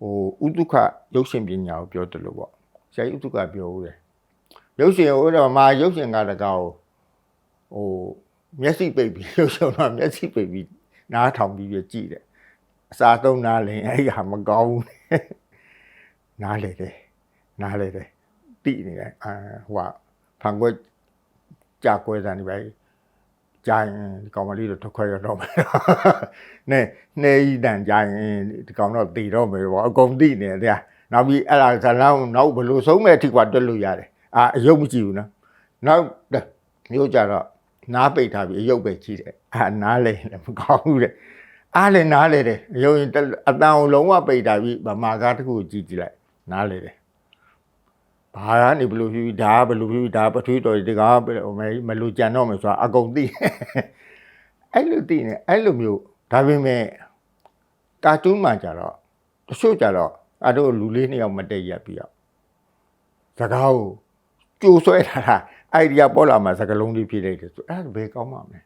ဟိုဥဒုက္ခရုပ်ရှင်ပညာကိုပြောတယ်လို့ပေါ့ဆရာကြီးဥဒုက္ခပြောဦးတယ်ရုပ်ရှင်ဟိုတော့မာရုပ်ရှင်ကတကားကိုဟိုမျက်စိပိတ်ပြီးရုပ်ရှင်တော့မျက်စိပိတ်ပြီးနားထောင်ပြီးပြကြည့်တယ်အစာသုံးနားလင်အဲ့ဒီဟာမကောင်းဘူးနားလေတယ်နားလေတယ်တိနေတယ်အာဟိုကဖန်ခွက်ကြာကွဲတာနေပဲ ကြာရင်ဒီကောင်မလေးတော့ထွက်ခွဲရတော့မယ်နဲနှဲဤတန်ကြာရင်ဒီကောင်တော့တည်တော့မယ်ပေါ့အကုန်တိနေတယ်တရားနောက်ပြီးအဲ့ဒါဇလန်းနောက်ဘယ်လိုဆုံးမဲ့အထိကွာတွက်လို့ရတယ်အာအယုတ်မကြည့်ဘူးနော်နောက်မျိုးကြတော့နားပိတ်ထားပြီးအယုတ်ပဲကြည့်တယ်အာနားလေလည်းမကောင်းဘူးတဲ့အားလည်းနားလေတယ်အယုတ်ရင်အတန်ကိုလုံးဝပိတ်ထားပြီးဗမာကားတစ်ခုကိုကြည့်ကြည့်လိုက်နားလေတယ် ဘာကနေဘယ်လိုဖြစ်ပြီးဒါကဘယ်လိုဖြစ်ပြီးဒါပထွေးတော်ဒီကဟိုမဲမလူကြံတော့မယ်ဆိုတာအကုန်သိအဲ့လိုသိနေအဲ့လိုမျိုးဒါပေမဲ့ကာတွန်းမှကြတော့တချို့ကြတော့အတို့လူလေးနှစ်ယောက်မတည့်ရက်ပြီးတော့စကားကိုကြိုးဆွဲထားတာအိုင်ဒီယာပေါ်လာမှစကားလုံးလေးဖြည့်လိုက်တယ်ဆိုအဲ့ဒါဘယ်ကောင်းမှမလဲ